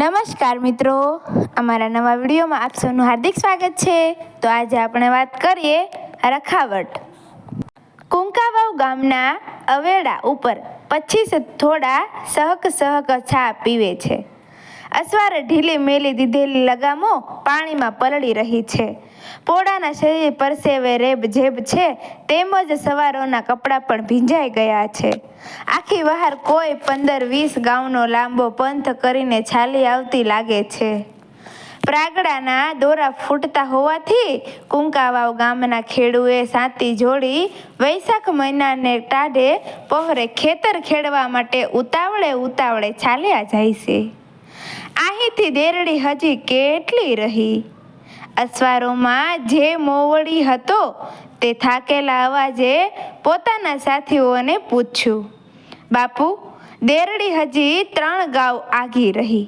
નમસ્કાર મિત્રો. અમારા નવા વિડીયોમાં આપ સૌનું હાર્દિક સ્વાગત છે. તો આજે આપણે વાત કરીએ રખાવટ. કુંકાવાવ ગામના અવેડા ઉપર પચીસ થોડા સહક સહક છા પીવે છે. અસવારે ઢીલી મેલી દીધેલી લગામો પાણીમાં પલળી રહી છે. પોળાના શરીર પરસેવે રેબ જેબ છે, તેમજ સવારોના કપડાં પણ ભીંજાઈ ગયા છે. આખી બહાર કોઈ પંદર વીસ ગાઉનો લાંબો પંથ કરીને છાલી આવતી લાગે છે. પ્રાગડાના દોરા ફૂટતા હોવાથી કુંકાવાવ ગામના ખેડૂએ સાતી જોડી વૈશાખ મહિનાને ટાઢે પહોરે ખેતર ખેડવા માટે ઉતાવળે ઉતાવળે ચાલ્યા જાય છે. અહીંથી દેરડી હજી કેટલી રહી? અસવારોમાં જે મોવડી હતો તે થાકેલા અવાજે પોતાના સાથીઓને પૂછ્યું, બાપુ, દેરડી હજી ત્રણ ગાવ આગી રહી.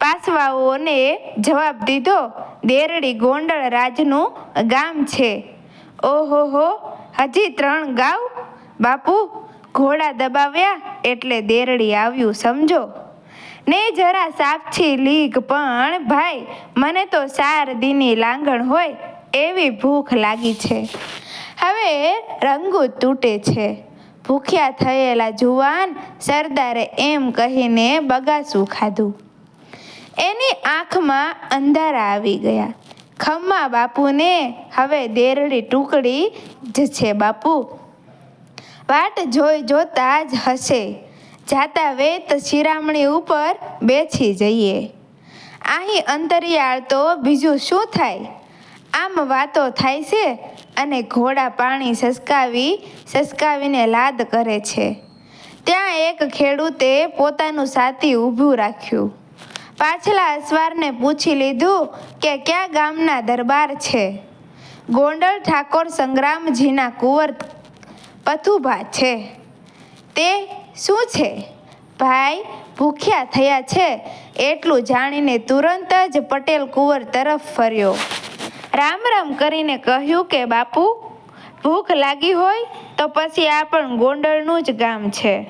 પાસવાઓને જવાબ દીધો, દેરડી ગોંડળ રાજનું ગામ છે. ઓહો હજી ત્રણ ગાવ? બાપુ, ઘોડા દબાવ્યા એટલે દેરડી આવ્યું, સમજો. ને જરા સાપછી લીક પણ, ભાઈ, મને તો ચાર દીની લાંગણ હોય એવી ભૂખ લાગી છે. હવે રંગો તૂટે છે. ભૂખ્યા થયેલા જુવાન સરદારે એમ કહીને બગાસું ખાધું. એની આંખમાં અંધારા આવી ગયા. ખમ્મા બાપુને હવે દેરડી ટુકડી જ છે બાપુ. વાટ જોઈ જોતા જ હશે. જાતા વેત શિરામણી ઉપર બેસી જઈએ. અહીં અંતરિયાળ તો બીજું શું થાય? આમ વાતો થાય છે અને ઘોડા પાણી સસકાવી સસકાવીને લાદ કરે છે. ત્યાં એક ખેડૂતે પોતાનું સાથી ઊભું રાખ્યું. પાછલા અસવારને પૂછી લીધું કે કયા ગામના દરબાર છે? ગોંડલ ઠાકોર સંગ્રામજીના કુંવર પથુભા છે. તે શું છે? ભાઈ, ભૂખ્યા થયા છે. એટલું જાણીને તુરંત જ પટેલ કુંવર તરફ ફર્યો. રામ રામ કરીને કહ્યું કે, બાપુ, ભૂખ લાગી હોય તો પછી આ પણ ગોંડલનું જ ગામ છે.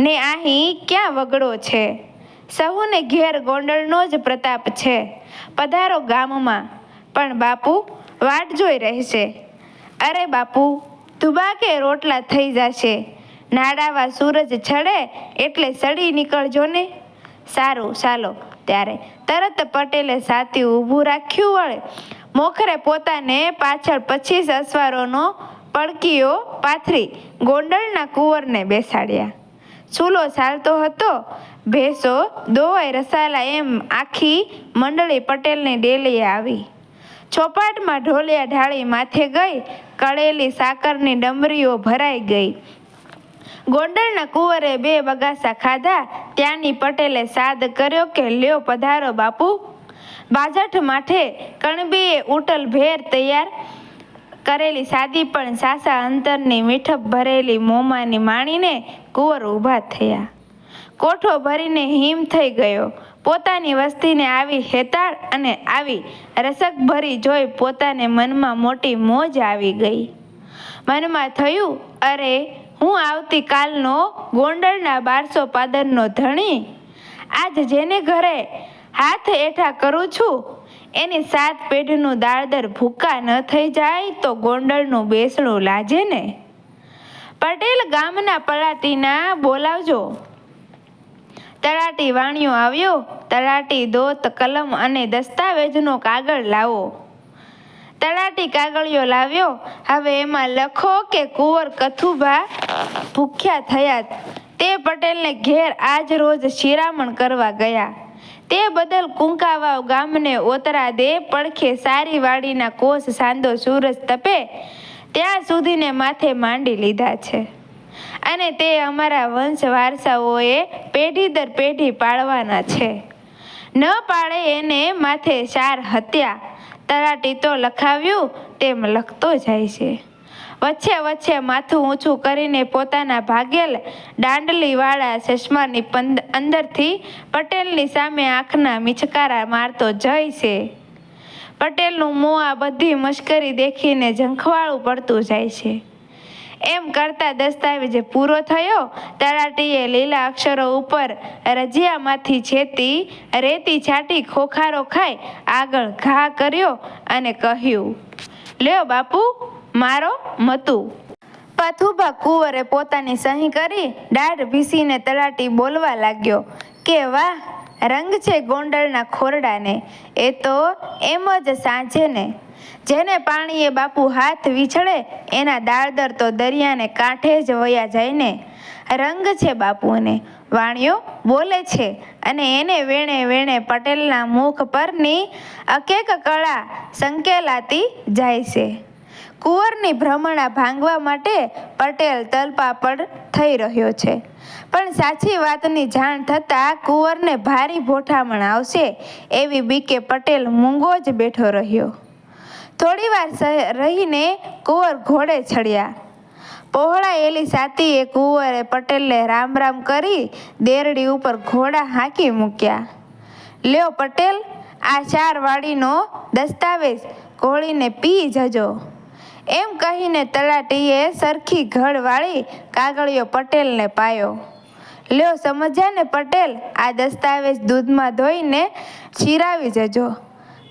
ને અહીં ક્યાં વગડો છે? સહુને ઘેર ગોંડલનો જ પ્રતાપ છે. પધારો ગામમાં. પણ બાપુ, વાટ જોઈ રહેશે. અરે બાપુ ધુબા કે રોટલા થઈ જશે. નાડાવા સૂરજ છડે એટલે સડી નીકળજો ને. સારું, ચાલો, ત્યારે તરત પટેલે સાથી ઊભું રાખ્યું વળે. મોખરે પોતાને પાછળ પચીસ અસવારોનો પડકીઓ પાથરી ગોંડલના કુંવરને બેસાડ્યા. ચૂલો ચાલતો હતો. ભેંસો દોવાઈ રસાલા એમ આખી મંડળી પટેલની ડેલીએ આવી. ચોપાટમાં ઢોલિયા ઢાળી માથે ગઈ. કળેલી સાકરની ડમરીઓ ભરાઈ ગઈ. ગોંડલના કુંવરે બે બગાસા ખાધા. ત્યાંની પટેલે સાદ કર્યો કે, લ્યો પધારો બાપુ. બાજઠ માઠે કણબીએ ઉટલ ભેર તૈયાર કરેલી સાદી, પણ સાસા અંતરની મીઠપ ભરેલી મોમાની માણીને કુંવર ઊભા થયા. કોઠો ભરીને હિમ થઈ ગયો. પોતાની વસ્તીને આવી હેતાળ અને આવી રસક ભરી જોઈ પોતાને મનમાં મોટી મોજ આવી ગઈ. મનમાં થયું, અરે હું આવતીકાલનો ગોંડલના બારસો પાદરનો ધણી. આજ જેને ઘરે હાથ એઠા કરું છું, એની સાત પેઢીનું દાળદર ભૂકા ન થઈ જાય તો ગોંડલનું બેસણું લાજે ને. પટેલ ગામના પલાટીના બોલાવજો. તળાટી વાણિયો આવ્યો તળાટી દોત, કલમ અને દસ્તાવેજનો કાગળ લાવો. તળાટી કાગળિયો લાવ્યો. હવે એમાં લખો કે કુંવર કથુભા ભૂખ્યા થયા તે. પટેલને ઘેર આજ રોજ શિરામણ કરવા ગયા. તે બદલ કુંકાવાવ ગામને ઓતરા દે, પડખે સારી વાડીના કોષ સાંદો સૂરજ તપે, ત્યાં સુધીને માથે માંડી લીધા છે. અને તે અમારા વંશ વારસાઓએ પેઢી દર પેઢી પાળવાના છે. ન પાડે એને માથે ચાર હત્યા. તરાટી તો લખાવ્યું, તેમ લખતો જાય છે. વચ્ચે વચ્ચે માથું ઊંચું કરીને પોતાના ભાગેલ દાંડલીવાળા ચશ્માની અંદરથી પટેલની સામે આંખના મિચકારા મારતો જાય છે. પટેલનું મોં આ બધી મશ્કરી દેખીને ઝંખવાળું પડતું જાય છે. એમ કરતા દસ્તાવેજ પૂરો થયો. તલાટીએ લીલા અક્ષરો ઉપર રજિયામાંથી છેતી, રેતી છાંટી ખોખારો ખાઈ આગળ ઘા કર્યો અને કહ્યું, લ્યો બાપુ, મારો મતું. પથુભા કુંવરે પોતાની સહી કરી દાઢ ભીસીને તલાટી બોલવા લાગ્યો કે, વાહ, રંગ છે ગોંડલના ખોરડાને. એ તો એમ જ સાંજે ને જેને પાણીએ બાપુ હાથ વીછળે એના દાળદર તો દરિયાને કાંઠે જ વયા જાય ને રંગ છે બાપુને. વાણિયો બોલે છે અને એને વેણે વેણે પટેલના મુખ પરની અકેક કળા સંકેલાતી જાય છે. કુંવરની ભ્રમણા ભાંગવા માટે પટેલ તલપાપડ થઈ રહ્યો છે. પણ સાચી વાતની જાણ થતાં કુંવરને ભારી ભોઠામણ આવશે એવી બીકે પટેલ મૂંગો જ બેઠો રહ્યો. થોડીવાર વાર રહીને કુંવર ઘોડે ચડ્યા. પહોળાયેલી સાતીએ કુંવરે પટેલને રામ રામ કરી દેરડી ઉપર ઘોડા હાંકી મૂક્યા. લ્યો પટેલ, આ ચાર વાડીનો દસ્તાવેજ ઘોળીને પી જજો. એમ કહીને તલાટીએ સરખી ઘડ વાળી કાગળિયો પટેલને પાયો. લ્યો સમજ્યા ને પટેલ, આ દસ્તાવેજ દૂધમાં ધોઈને ચીરાવી જજો.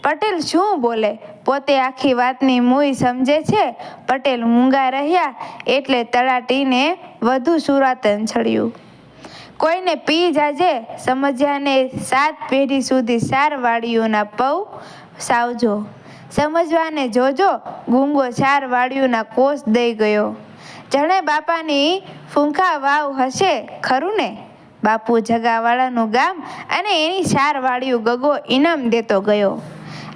પટેલ શું બોલે? પોતે આખી વાતની મૂઈ સમજે છે. પટેલ મૂંગા રહ્યા એટલે તળાટીને વધુ સુરાતન છળ્યું કોઈને પી જાજે, સમજ્યાને સાત પેઢી સુધી સાર વાળીઓના પવ સાવજો. સમજવાને જોજો, ગુંગો સાર વાળીઓના કોષ દઈ ગયો. જણે બાપાની ફૂંકા વાવ હશે, ખરું ને? બાપુ જગાવાળાનું ગામ અને એની સાર વાડીઓ ગગો ઇનામ દેતો ગયો.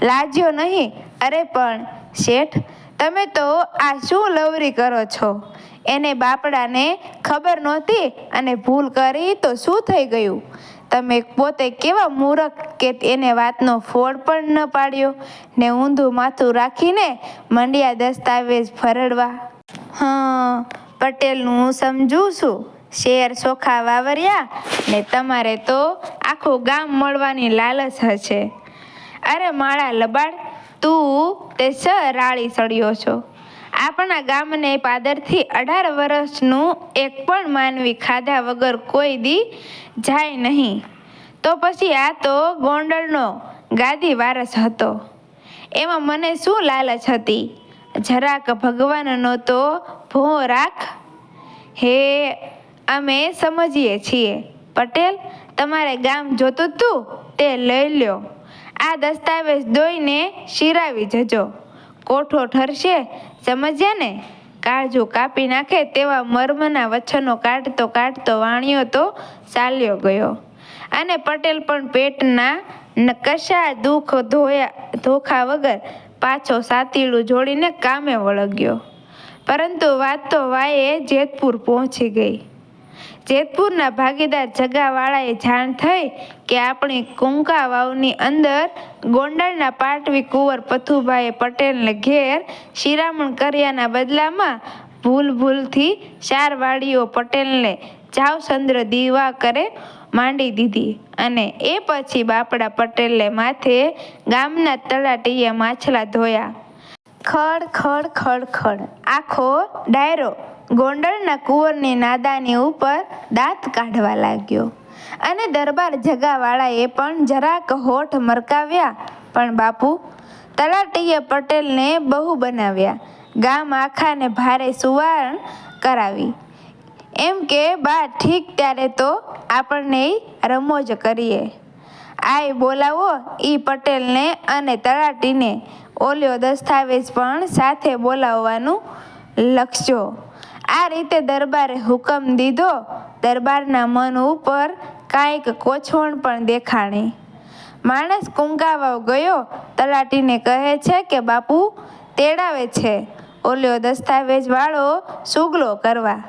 લાજ્યો નહીં? અરે પણ, શેઠ, તમે તો આ શું લવરી કરો છો? એને બાપડાને ખબર નહોતી અને ભૂલ કરી તો શું થઈ ગયું? તમે પોતે કેવા મૂરખ કે એને વાતનો ફોડ પણ ન પાડ્યો? ને ઊંધું માથું રાખીને મંડ્યા દસ્તાવેજ ફરડવા. હા, પટેલનું હું સમજુ છું. શેર ચોખા વાવર્યા ને તમારે તો આખું ગામ મળવાની લાલચ હશે. અરે માળા લબાડ, તું તે રાળી સળ્યો છો. આપણા ગામને પાદરથી અઢાર વર્ષનું એક પણ માનવી ખાધા વગર કોઈ દી જાય નહીં. તો પછી આ તો ગોંડલનો ગાદી વારસ હતો. એમાં મને શું લાલચ હતી? જરાક ભગવાનનો તો ભો રાખ. હે, અમે સમજીએ છીએ. પટેલ, તમારે ગામ જોતું તું? તે લઈ લ્યો. આ દસ્તાવેજ દોઈને શિરાવી જજો. કોઠો ઠરશે, સમજ્યા ને? કાળજો કાપી નાખે તેવા મર્મના વચનો કાઢતો કાઢતો વાણિયો તો ચાલ્યો ગયો. અને પટેલ પણ પેટના કશા દુઃખ ધોયા, ધોખા વગર પાછો સાતીડું જોડીને કામે વળગ્યો. પરંતુ વાત તો વાયે જેતપુર પહોંચી ગઈ. જેતપુરના ભાગીદાર જગાવાળાએ જાણ થઈ કે આપણી કુંકા વાવની અંદર ગોંડલના પાટવી કુંવર પથુભાઈ પટેલને ઘેર શિરામણ કર્યાના બદલામાં ભૂલ ભૂલથી ચાર વાડીઓ પટેલને જાવચંદ્ર દીવા કરે માંડી દીધી અને એ પછી બાપડા પટેલે માથે ગામના તલાટીએ માછલા ધોયા. ખડ ખડ ખડ ખડ. આખો ડાયરો ગોંડલના કુંવરની નાદાની ઉપર દાંત કાઢવા લાગ્યો અને દરબાર જગાવાળાએ પણ જરાક હોઠ મરકાવ્યા. પણ બાપુ, તલાટીએ પટેલને બહુ બનાવ્યા. ગામ આખાને ભારે સુવારણ કરાવી. એમ કે, બા, ઠીક ત્યારે તો આપણને રમોજ કરીએ. આય બોલાવો. ઈ પટેલને અને તલાટીને ઓલ્યો દસ્તાવેજ પણ સાથે બોલાવવાનું લખજો આ રીતે દરબારે હુકમ દીધો. દરબારના મન ઉપર કાંઈક કોછવણ પણ દેખાણી. માણસ કુંકાવાવ ગયો. તલાટીને કહે છે કે, બાપુ, તેડાવે છે. ઓલ્યો દસ્તાવેજવાળો સુગલો કરવા.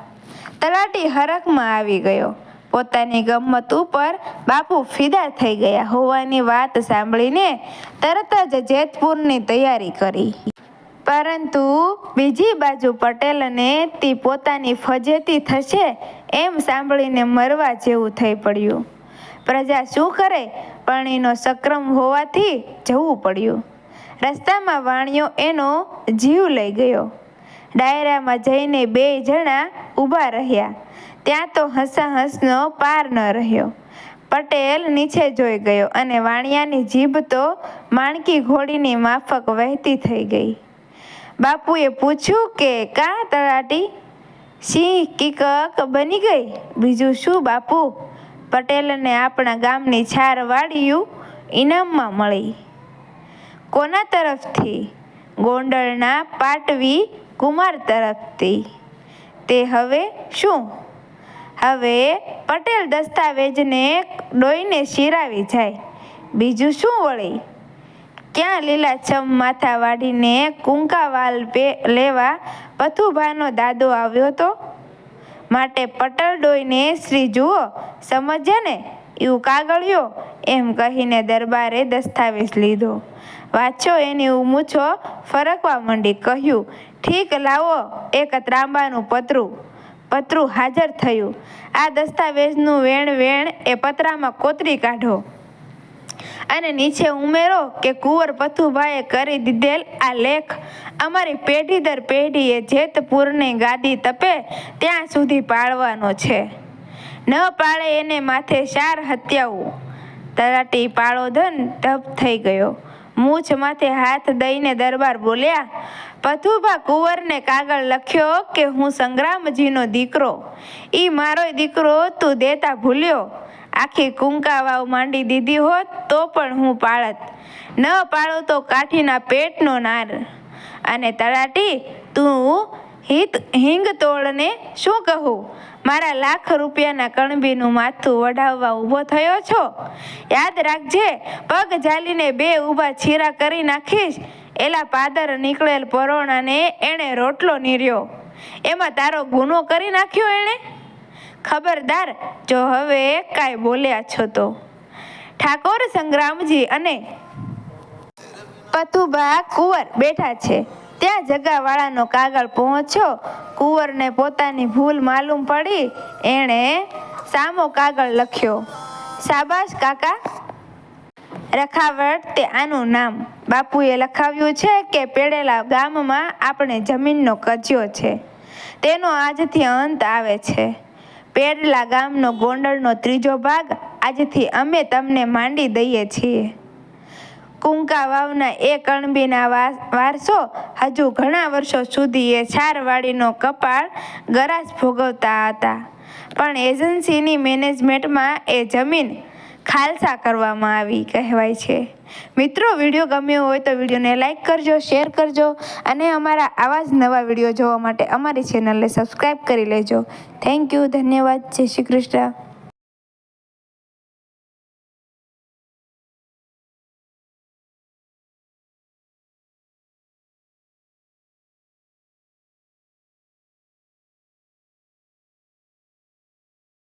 તલાટી હરખમાં આવી ગયો. પોતાની ગમત ઉપર બાપુ ફિદા થઈ ગયા હોવાની વાત સાંભળીને તરત જ જેતપુરની તૈયારી કરી. પરંતુ બીજી બાજુ પટેલને તે પોતાની ફજેતી થશે એમ સાંભળીને મરવા જેવું થઈ પડ્યું. પ્રજા શું કરે? પાણીનો સક્રમ હોવાથી જવું પડ્યું. રસ્તામાં વાણિયો એનો જીવ લઈ ગયો. ડાયરામાં જઈને બે જણા ઊભા રહ્યા. ત્યાં તો હસાહસનો પાર ન રહ્યો. પટેલ નીચે જોઈ ગયો અને વાણિયાની જીભ તો માણકી ઘોડીની માફક વહેતી થઈ ગઈ. બાપુએ પૂછ્યું કે, કા તળાટી સિંહ કીકક બની ગઈ? બીજું શું બાપુ? પટેલને આપણા ગામની છાર વાળ્યું ઇનામમાં મળી. કોના તરફથી? ગોંડલના પાટવી કુમાર તરફથી. તે હવે શું? હવે પટેલ દસ્તાવેજને ડોઈને શિરાવી જાય. બીજું શું વળી? ક્યાં લીલાછમ માથા વાઢીને કુંકાવાલ પે લેવા પથુભાનો દાદો આવ્યો હતો? માટે પટલ ડોઈને શ્રી જુઓ, સમજ્યા ને? એવું કાગળિયો? એમ કહીને દરબારે દસ્તાવેજ લીધો. વાંચો એની મૂછો, ફરકવા માંડી કહ્યું, ઠીક, લાવો, એક ત્રાંબાનું પતરું. પતરું હાજર થયું. આ દસ્તાવેજનું વેણ વેણ એ પતરામાં કોતરી કાઢો. અને નીચે ઉમેરો કે કુંવર પથુભાઈએ કરી દીધેલ આ લેખ. અમારી પેઢી દર પેઢીએ જેતપુરની ગાદી તપે ત્યાં સુધી પાળવાનો છે. ન પાળે એને માથે ચાર હત્યાઓ તરાટી પાળો ધન ધપ થઈ ગયો. મૂછ માથે હાથ દઈને દરબાર બોલ્યા, પથુભા કુંવરને કાગળ લખ્યો કે હું સંગ્રામજીનો દીકરો? ઈ મારોય દીકરો તું દેતા ભૂલ્યો. આખી કુંકા વાવ માંડી દીધી હોત તો પણ હું પાળત. ન પાળું તો કાઠીના પેટનો નાર. અને તળાટી, તું હિત હિંગ તોડને શું કહું? મારા લાખ રૂપિયાના કણબીનું માથું વઢાવવા ઊભો થયો છો? યાદ રાખજે, પગ ઝાલીને બે ઊભા છીરા કરી નાખીશ. એલા પાદર નીકળેલ પરોણાને એણે રોટલો નીર્યો. એમાં તારો ગુનો કરી નાખ્યો એણે? ખબરદાર, જો હવે કાંઈ બોલ્યા છો તો. ઠાકોર સંગ્રામજી અને પતુભા કુંવર બેઠા છે. ત્યાં જગાવાળાનો કાગળ પહોંચ્યો. કુંવરને પોતાની ભૂલ માલુમ પડી. એણે સામો કાગળ લખ્યો. શાબાશ કાકા. રખાવટ તે આનું નામ. બાપુએ લખાવ્યું છે કે પેડેલા ગામમાં આપણે જમીનનો કજ્યો છે. તેનો આજથી અંત આવે છે. પેડલા ગામનો ગોંડલનો ત્રીજો ભાગ આજથી અમે તમને માંડી દઈએ છીએ. કુંકા વાવના એ કણબીના વારસો હજુ ઘણા વર્ષો સુધી એ છારવાડીનો કપાળ ગરાસ ભોગવતા હતા. પણ એજન્સીની મેનેજમેન્ટમાં એ જમીન ખાલસા કરવામાં આવી કહેવાય છે. મિત્રો, વીડિયો ગમ્યો હોય તો વિડીયોને લાઈક કરજો, શેર કરજો અને અમારા આવા જ નવા વીડિયો જોવા માટે અમારી ચેનલને સબસ્ક્રાઈબ કરી લેજો. થેન્ક યુ, ધન્યવાદ. જય શ્રી કૃષ્ણ.